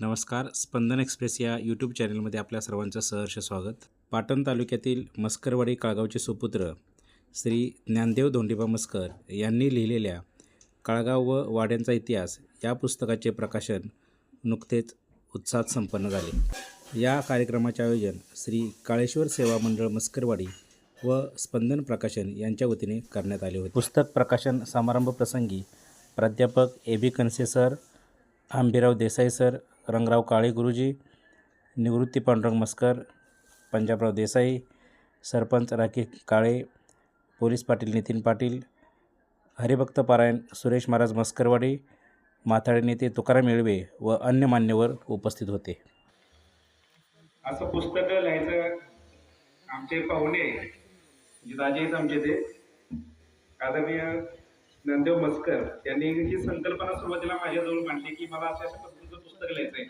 नमस्कार स्पंदन एक्सप्रेस या यूट्यूब चॅनलमध्ये आपल्या सर्वांचं सहर्ष स्वागत. पाटण तालुक्यातील मस्करवाडी काळगावचे सुपुत्र श्री ज्ञानदेव धोंडीबा मस्कर यांनी लिहिलेल्या काळगाव व वाड्यांचा इतिहास या पुस्तकाचे प्रकाशन नुकतेच उत्साहात संपन्न झाले. या कार्यक्रमाचे आयोजन श्री काळेश्वर सेवा मंडळ मस्करवाडी व स्पंदन प्रकाशन यांच्या वतीने करण्यात आले होते. पुस्तक प्रकाशन समारंभ प्रसंगी प्राध्यापक A B Kanse sir Ambirao Desai sir Rangrao Kale गुरुजी निवृत्ती पांडुरंग मस्कर पंजाबराव देसाई सरपंच राखी काळे पोलीस पाटील नितीन पाटील हरिभक्त पारायण सुरेश महाराज मस्करवाडी माथाडे नेते तुकाराम येळवे व अन्य मान्यवर उपस्थित होते. असं पुस्तक लिहायचं आमचे पाहुणे म्हणजे दाजे आहेत आमचे ते. आदरणीय नंदेव मस्कर यांनी ही संकल्पना सुरुवातीला माझ्याजवळ मांडली की मला अशा अशा पुस्तक लिहायचंय.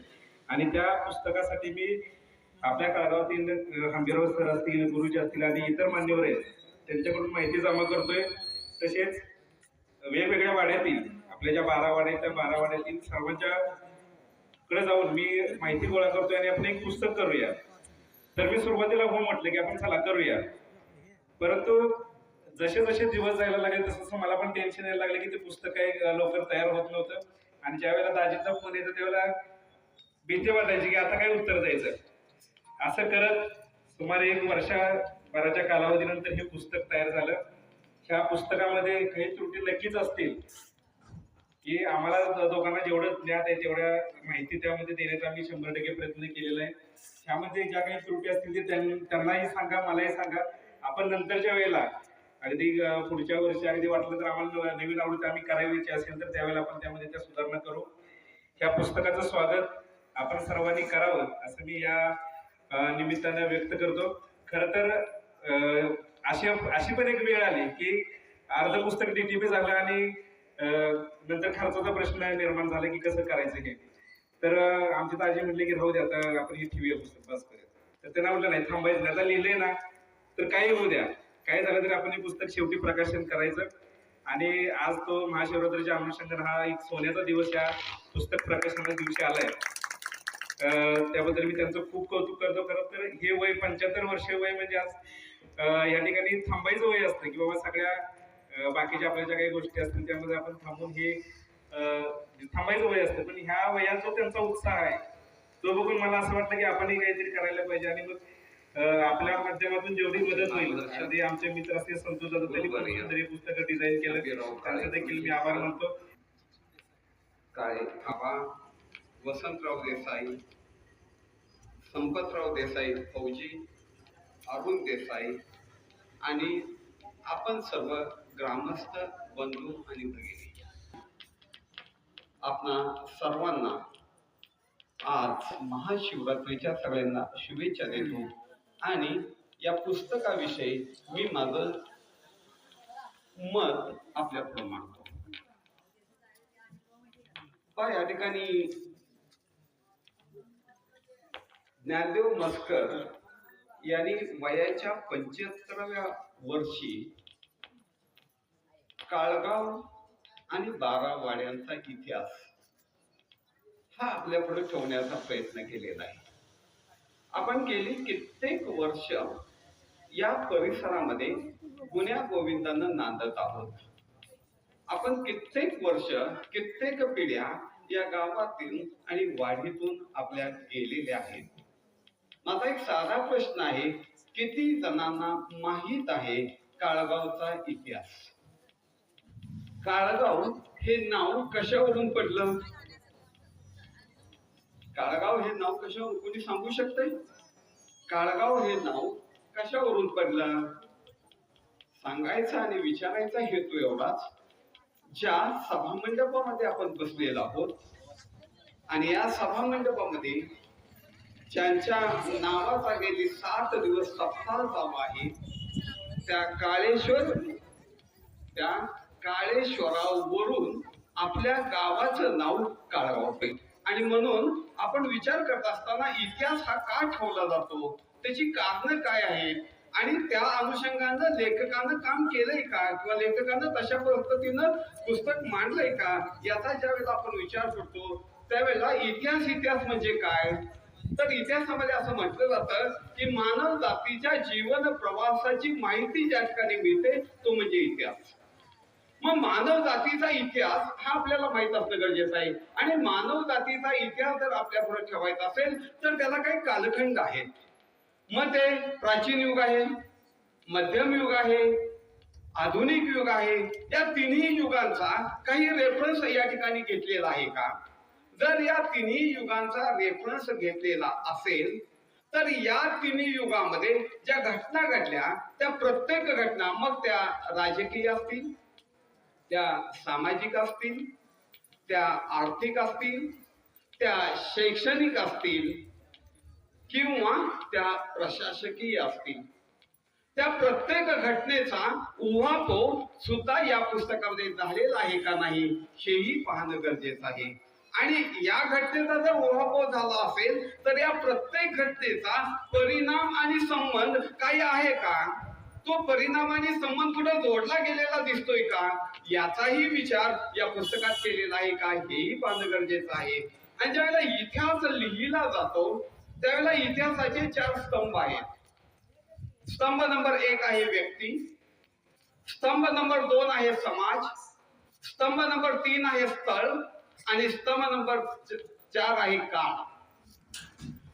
आणि त्या पुस्तकासाठी मी आपल्या काळगावातील अं, हंबीराव सर असतील गुरुजी असतील आणि इतर मान्यवर आहेत त्यांच्याकडून माहिती जमा करतोय. तसेच वेगवेगळ्या वाड्यातील आपल्या ज्या बारा वाड्या आहेत त्या बारा वाड्यातील सर्वांच्या कडे जाऊन मी माहिती गोळा करतोय आणि आपण एक पुस्तक करूया. तर मी सुरुवातीला हो म्हटलं की आपण चला करूया. परंतु जसे जसे दिवस जायला लागले तसं तसं मला पण टेन्शन यायला लागलं की ते पुस्तक काही लवकर तयार होत नव्हतं. आणि ज्या वेळेला दाजीचा फोन येतो त्यावेळेला भीती वाटायची की आता काय उत्तर द्यायचं? असं करत सुमारे एक वर्षभराच्या कालावधीनंतर हे पुस्तक तयार झालं. ह्या पुस्तकामध्ये काही त्रुटी नक्कीच असतील. की आम्हाला दोघांना जेवढं ज्ञात आहे तेवढ्या माहिती त्यामध्ये देण्याचा आम्ही शंभर टक्के प्रयत्न केलेला आहे. त्यामध्ये ज्या काही त्रुटी असतील ते त्यां- त्यांनाही सांगा मलाही सांगा. आपण नंतरच्या वेळेला अगदी पुढच्या वर्षी अगदी वाटलं तर आम्हाला नवीन आवडत आम्ही करायची असेल तर त्यावेळेला आपण त्यामध्ये त्या सुधारणा करू. ह्या पुस्तकाचं स्वागत आपण सर्वांनी करावं असं मी या निमित्तानं व्यक्त करतो. खरं तर अशी अशी पण एक वेळ आली की अर्ध पुस्तक डीटीपी झालं आणि नंतर खर्चाचा प्रश्न निर्माण झाला की कसं करायचं हे. तर आमची ताजी ताजे की राहू द्या आता आपण हे ठेवूया पुस्तक बस करूया. तर त्यांना म्हटलं नाही थांबायचं नाही. आता लिहिलंय ना तर काही होऊ द्या. काय झालं तरी आपण हे पुस्तक शेवटी प्रकाशन करायचं. आणि आज तो महाशिवरात्रीच्या अनुषंगाने हा एक सोन्याचा दिवस या पुस्तक प्रकाशनाच्या दिवशी आलाय. त्याबद्दल मी त्यांचं खूप कौतुक करतो. खरं तर हे वय पंच्याहत्तर वर्ष वय म्हणजे आज या ठिकाणी थांबायचं वय असतं की बाबा सगळ्या बाकीच्या आपल्या ज्या काही गोष्टी असतील त्यामध्ये आपण थांबून हे थांबायचं वय असतं. पण ह्या वयात जो त्यांचा उत्साह आहे. तो बघून मला असं वाटतं की आपणही काहीतरी करायला पाहिजे आणि मग आपल्या माध्यमातून जेवढी मदत होईल. अगदी आमचे मित्र असतील संतोष जाधव त्यांनी पुस्तकं डिझाईन केलं. त्यांचं देखील मी आभार मानतो. काळे आबा वसंतराव देसाई संपतराव देसाई फौजी अरुण देसाई आणि आपण सर्व ग्रामस्थ बंधू आणि भगिनी. आपणा सर्वांना आज महाशिवरात्रीच्या सगळ्यांना शुभेच्छा देतो आणि या पुस्तकाविषयी मी माझं मत आपल्या मांडतो. या ठिकाणी ज्ञानदेव मस्कर यांनी वयाच्या पंच्याहत्तराव्या वर्षी काळगाव आणि बारा वाड्यांचा इतिहास हा आपल्यापुढे ठेवण्याचा प्रयत्न केलेला आहे. आपण गेली कित्येक वर्ष या परिसरामध्ये गुन्ह्या गोविंदांना नांदत आहोत. आपण कित्येक वर्ष कित्येक पिढ्या या गावातील आणि वाढीतून आपल्या गेलेल्या आहेत. माझा एक साधा प्रश्न आहे किती जणांना माहीत आहे काळगावचा इतिहास? काळगाव हे नाव कशावरून पडलं? काळगाव हे नाव कशावरून कोणी सांगू शकतंय? काळगाव हे नाव कशावरून पडलं? सांगायचा आणि विचारायचा हेतू एवढाच ज्या सभामंडपामध्ये आपण बसलेलो आहोत. आणि या सभामंडपामध्ये ज्यांच्या नावाचा गेली सात दिवस सप्ताह चालू आहे त्या काळेश्वर त्या काळेश्वरावरून आपल्या गावाचं नाव काळगाव पडलं आणि म्हणून आपण विचार करत असताना इतिहास हा का ठेवला जातो? त्याची कारण काय आहेत? आणि त्या अनुषंगानं लेखकानं काम केलंय का? किंवा लेखकानं तशा पद्धतीनं पुस्तक मांडलंय का? याचा ज्यावेळेला आपण विचार करतो त्यावेळेला इतिहास इतिहास म्हणजे काय? तर इतिहासामध्ये असं म्हटलं जातं की मानव जातीच्या जीवन प्रवासाची माहिती ज्या ठिकाणी मिळते तो म्हणजे इतिहास. मग मानव जातीचा इतिहास हा आपल्याला माहीत असणं गरजेचं आहे. आणि मानव जातीचा इतिहास जर आपल्यापुढे ठेवायचा असेल तर त्याला काही कालखंड आहेत. मग ते प्राचीन युग आहे मध्यम युग आहे आधुनिक युग आहे. या तिन्ही युगांचा काही रेफरन्स या ठिकाणी घेतलेला आहे का? जर या तिन्ही युगांचा रेफरन्स घेतलेला असेल तर या तिन्ही युगामध्ये ज्या घटना घडल्या त्या प्रत्येक घटना मग त्या राजकीय असतील त्या सामाजिक असतील त्या आर्थिक असतील त्या शैक्षणिक असतील किंवा त्या प्रशासकीय असतील. त्या प्रत्येक घटनेचा उहापोह सुद्धा या पुस्तकामध्ये झालेला आहे का नाही हेही पाहणं गरजेचं आहे. आणि या घटनेचा जर उहापोह झाला असेल तर या प्रत्येक घटनेचा परिणाम आणि संबंध काही आहे का? तो परिणाम आणि संबंध कुठं जोडला गेलेला दिसतोय का? याचाही विचार या पुस्तकात केलेला आहे का? हेही पाहणं गरजेचं आहे. आणि ज्यावेळेला इतिहास लिहिला जातो त्यावेळेला इतिहासाचे चार स्तंभ आहेत. स्तंभ नंबर एक आहे व्यक्ती. स्तंभ नंबर दोन आहे समाज. स्तंभ नंबर तीन आहे स्थळ. आणि स्तंभ नंबर चार आहे काळ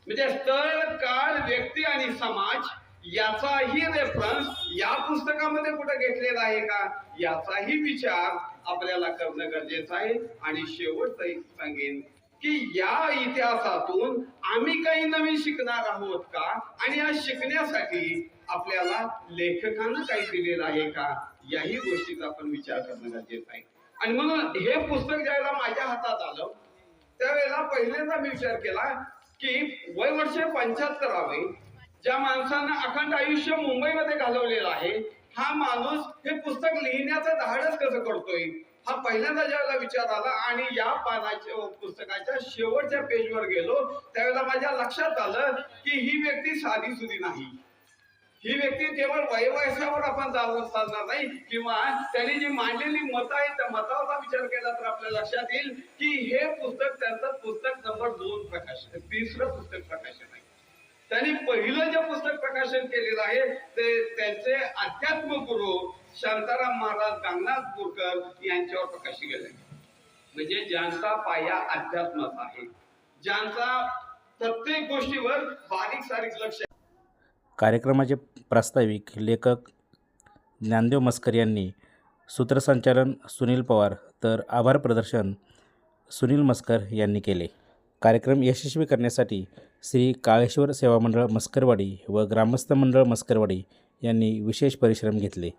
म्हणजे स्थळ काळ व्यक्ती आणि समाज याचाही रेफरन्स या पुस्तकामध्ये कुठे घेतलेला आहे का? याचाही विचार आपल्याला करणं गरजेचं आहे. आणि शेवट सांगेन की या इतिहासातून आम्ही काही नवीन शिकणार आहोत का? आणि या शिकण्यासाठी आपल्याला लेखकानं काही दिलेलं आहे का? याही गोष्टीचा आपण विचार करणं गरजेचं आहे. आणि म्हणून हे पुस्तक ज्यावेळेला माझ्या हातात आलं त्यावेळेला पहिल्यांदा मी विचार केला की वय वर्ष पंच्याहत्तरावे ज्या माणसानं अखंड आयुष्य मुंबईमध्ये घालवलेलं आहे हा माणूस हे पुस्तक लिहिण्याचं धाडस कसं करतोय? हा पहिल्यांदा ज्यावेळेला विचार आला आणि या पानाच्या पुस्तकाच्या शेवटच्या पेजवर गेलो त्यावेळेला माझ्या लक्षात आलं की ही व्यक्ती साधी सुधी नाही. ही व्यक्ती केवळ वयवयसावर आपण जाऊन चालणार नाही. किंवा त्यांनी जी मांडलेली मतं आहेत त्या मताचा विचार केला तर आपल्या लक्षात येईल की हे पुस्तक त्यांचं पुस्तक नंबर दोन प्रकाशन तिसरं पुस्तक प्रकाशन आहे. त्यांनी पहिलं जे पुस्तक प्रकाशन केलेलं आहे ते त्यांचे अध्यात्म गुरु शांताराम महाराज गांगनाथ बोरकर यांच्यावर प्रकाशित केले म्हणजे ज्यांचा पाया अध्यात्माचा आहे. ज्यांचा प्रत्येक गोष्टीवर बारीक सारीक लक्ष कार्यक्रमाचे प्रास्ताविक लेखक ज्ञानदेव मस्कर यांनी सूत्रसंचालन सुनील पवार तर आभार प्रदर्शन सुनील मस्कर यांनी केले. कार्यक्रम यशस्वी करण्यासाठी श्री काळेश्वर सेवा मंडळ मस्करवाडी व ग्रामस्थ मंडळ मस्करवाडी यांनी विशेष परिश्रम घेतले.